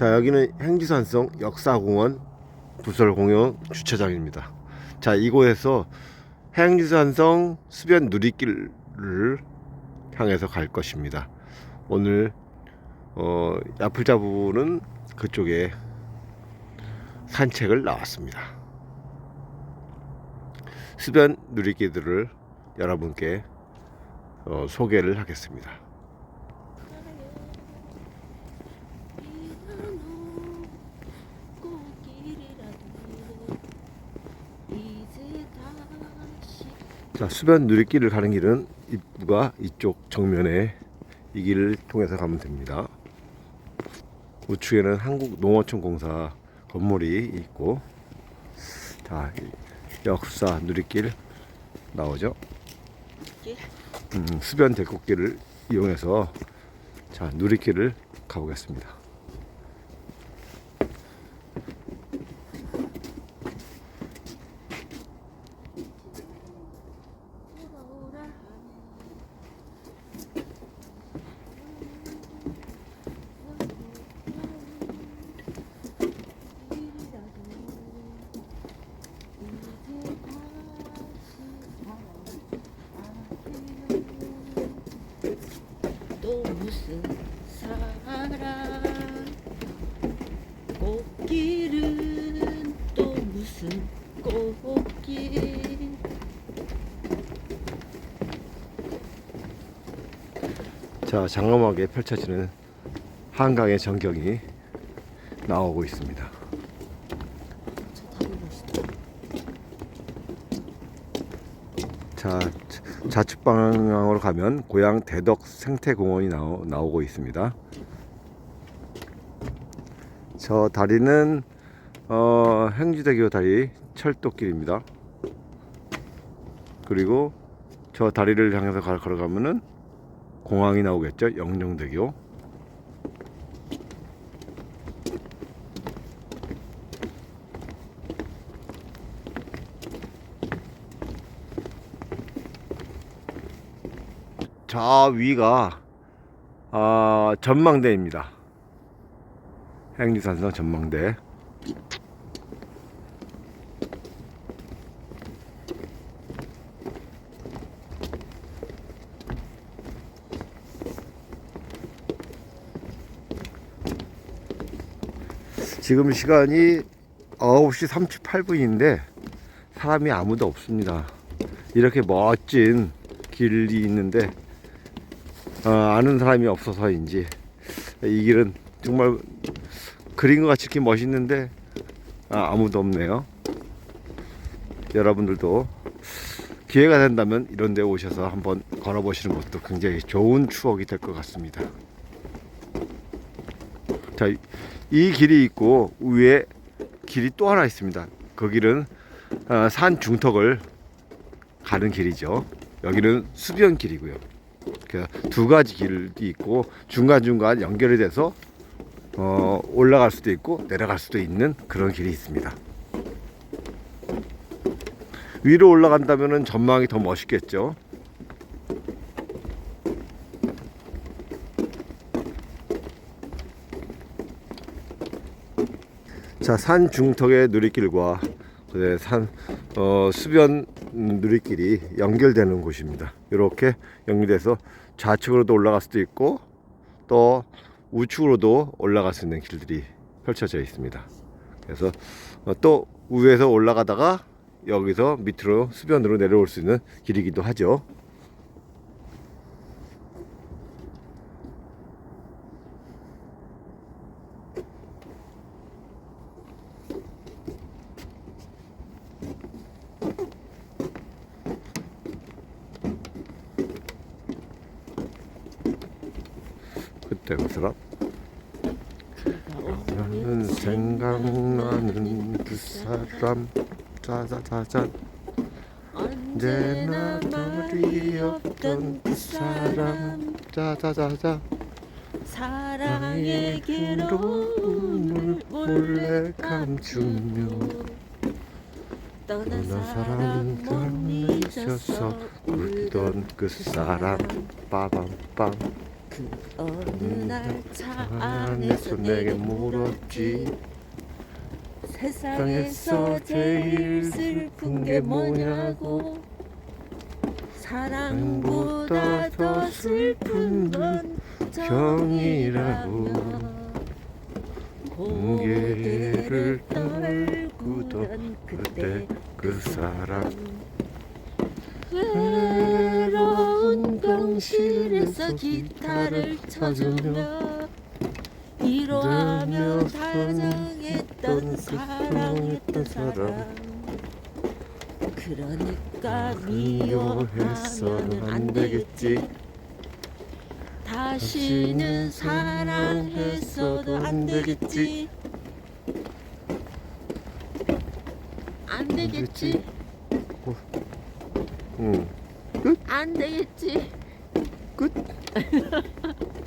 자 여기는 행지산성 역사공원 부설공영 주차장입니다. 자 이곳에서 행지산성 수변 누리길을 향해서 갈 것입니다. 오늘 어, 야플자 부부는 그쪽에 산책을 나왔습니다. 수변 누리길들을 여러분께 어, 소개를 하겠습니다. 자, 수변 누리길을 가는 길은 입구가 이쪽 정면에 이 길을 통해서 가면 됩니다. 우측에는 한국농어촌 공사 건물이 있고, 자, 이 역사 누리길 나오죠. 음, 수변 대꽃길을 이용해서 자 누리길을 가보겠습니다. 무슨 사랑 꽃길은 또 무슨 꽃길 자 장엄하게 펼쳐지는 한강의 전경이 나오고 있습니다. 저 다리 멋있다 자 좌측 방향으로 가면 고양 대덕 생태공원이 나오, 나오고 있습니다. 저 다리는 어, 행지대교 다리 철도길입니다. 그리고 저 다리를 향해서 가- 걸어가면은 공항이 나오겠죠. 영령대교. 저 위가 아, 전망대입니다. 행리산성 전망대. 지금 시간이 9시 38분인데 사람이 아무도 없습니다. 이렇게 멋진 길이 있는데 어, 아는 사람이 없어서인지 이 길은 정말 그린 것 같이 이렇게 멋있는데 아, 아무도 없네요. 여러분들도 기회가 된다면 이런 데 오셔서 한번 걸어 보시는 것도 굉장히 좋은 추억이 될 것 같습니다. 자, 이- 이 길이 있고 위에 길이 또 하나 있습니다. 그 길은 어, 산 중턱을 가는 길이죠. 여기는 수변 길이고요. 그두 가지 길이 있고 중간 중간 연결이 돼서 어, 올라갈 수도 있고 내려갈 수도 있는 그런 길이 있습니다. 위로 올라간다면은 전망이 더 멋있겠죠. 자, 산 중턱의 누리길과 그다음에 산 어, 수변 누리길이 연결되는 곳입니다. 이렇게 연결돼서 좌측으로도 올라갈 수도 있고 또 우측으로도 올라갈 수 있는 길들이 펼쳐져 있습니다. 그래서 어, 또 위에서 올라가다가 여기서 밑으로 수변으로 내려올 수 있는 길이기도 하죠. 그때 그 사람 나는 생각나는 그 사람. 짜자자잔 언제나 말이 없던 그 사람. 짜자자자 사랑의 괴로움을 몰래 감추며 떠난 나 사람 못 잊어서 울던 그 사람. 빠밤빰 그 어느 날 차 안에서 내게 물었지 세상에서 제일 슬픈 게 뭐냐고 사랑보다 더 슬픈 건 정이라며 고개를 떨구던 그때 그 사람. 외로운 병실에서 기타를 쳐주며 이러하며 다정했던 사랑했던 사람. 그러니까 미워하면 안 되겠지. 다시는 사랑했어도 안 되겠지. 안 되겠지. 응. 안 되겠지. 끝.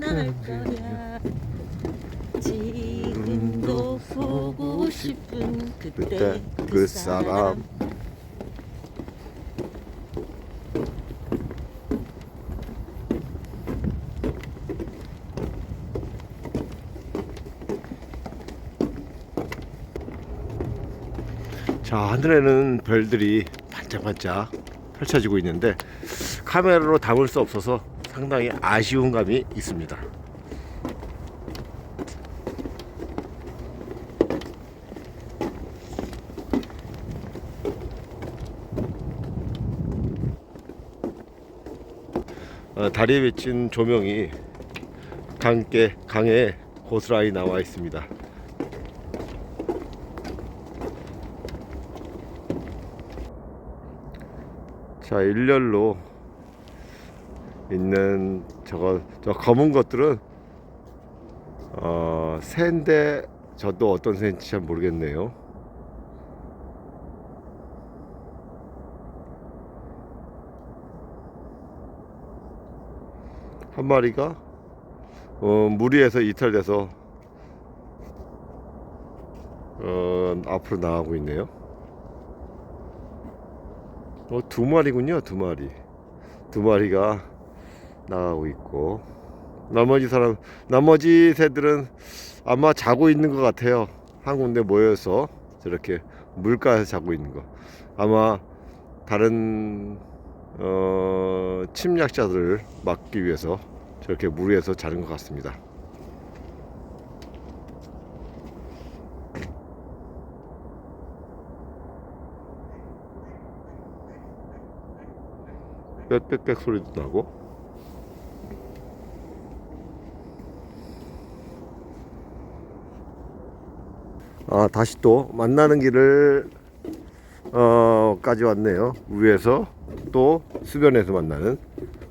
날 거야 지금도 보고 싶은 그때 그때 그 사람. 자 하늘에는 별들이 반짝반짝 펼쳐지고 있는데 카메라로 담을 수 없어서 상당히 아쉬운 감이 있습니다. 어, 다리에 비친 조명이 강께 강에 고스란히 나와 있습니다. 자 일렬로 있는 저거 저 검은 것들은 어 새인데 저도 어떤 새인지 잘 모르겠네요. 한 마리가 어, 무리에서 이탈돼서 어, 앞으로 나가고 있네요. 어, 두 마리군요, 두 마리. 두 마리가 나가고 있고 나머지 사람, 나머지 새들은 아마 자고 있는 것 같아요. 한 군데 모여서 저렇게 물가에서 자고 있는 거. 아마 다른 어, 침략자들을 막기 위해서 저렇게 무리해서 자는 것 같습니다. 빽빽빽 소리도 나고 아 다시 또 만나는 길을 어 까지 왔네요 위에서 또 수변에서 만나는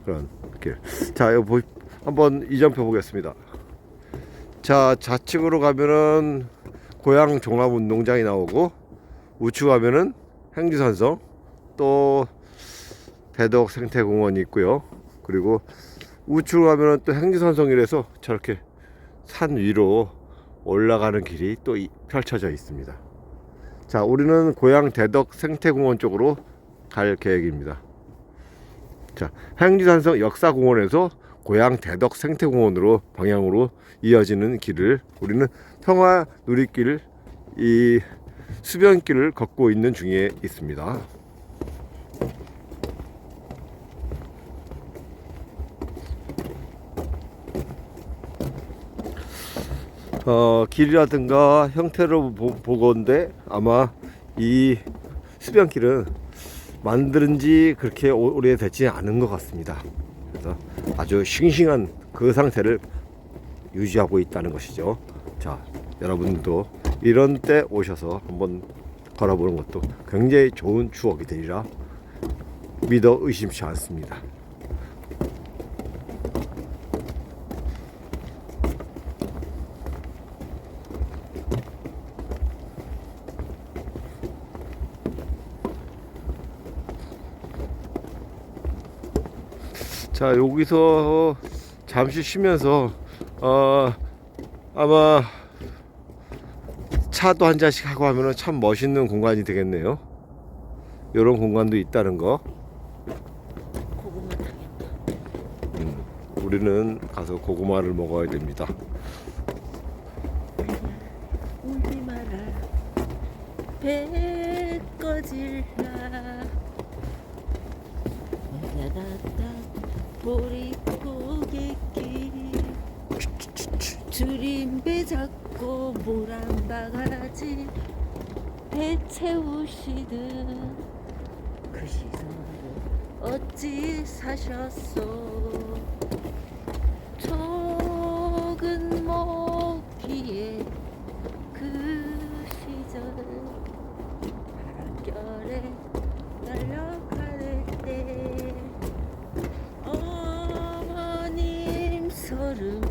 그런 길. 자, 여기 보, 한번 이정표 보겠습니다. 자, 좌측으로 가면은 고양 종합운동장이 나오고 우측 가면은 행지산성 또 대덕 생태공원이 있고요. 그리고 우측으로 가면은 또 행지산성이라서 저렇게 산 위로 올라가는 길이 또 이- 펼쳐져 있습니다. 자, 우리는 고양 대덕 생태공원 쪽으로 갈 계획입니다. 자, 행지산성 역사공원에서 고양 대덕 생태공원으로 방향으로 이어지는 길을 우리는 평화 누리길 이 수변길을 걷고 있는 중에 있습니다. 어, 길이라든가 형태로 보, 보건데 아마 이 수변길은 만든 지 그렇게 오- 오래되지 않은 것 같습니다. 그래서 아주 싱싱한 그 상태를 유지하고 있다는 것이죠. 자, 여러분도 이런 때 오셔서 한번 걸어보는 것도 굉장히 좋은 추억이 되리라 믿어 의심치 않습니다. 자 여기서 잠시 쉬면서 어 아마 차도 한 잔씩 하고 하면은 참 멋있는 공간이 되겠네요. 이런 공간도 있다는 거 고구마 당했다. 우리는 가서 고구마를 먹어야 됩니다. 보리 고객길 줄임 배 잡고 모란 바가지 배 채우시던 그 시선을 어찌 사셨소? 적은 먹기에 그 시절 바람결에 날려가는 때 어머님 서름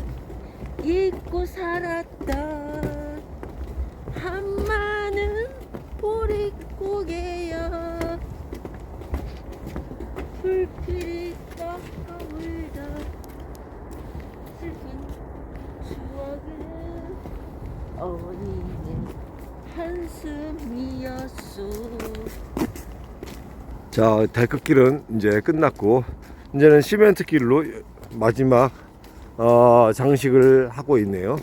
잊고 살았던 한마는 보릿고개여 불길이 떠오르던 슬픈 추억은 어머니의 한숨이었소. 자, 달끝길은 이제 끝났고 이제는 시멘트 길로 마지막 어, 장식을 하고 있네요.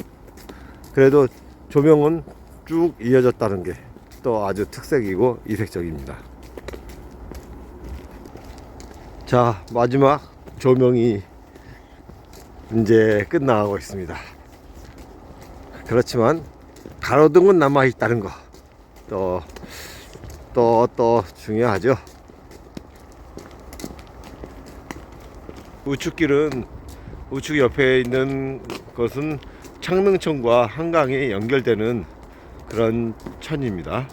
그래도 조명은 쭉 이어졌다는 게 또 아주 특색이고 이색적입니다. 자, 마지막 조명이 이제 끝나가고 있습니다. 그렇지만 가로등은 남아 있다는 거. 또, 또, 또 중요하죠. 우측길은 우측 옆에 있는 것은 창릉천과 한강이 연결되는 그런 천입니다.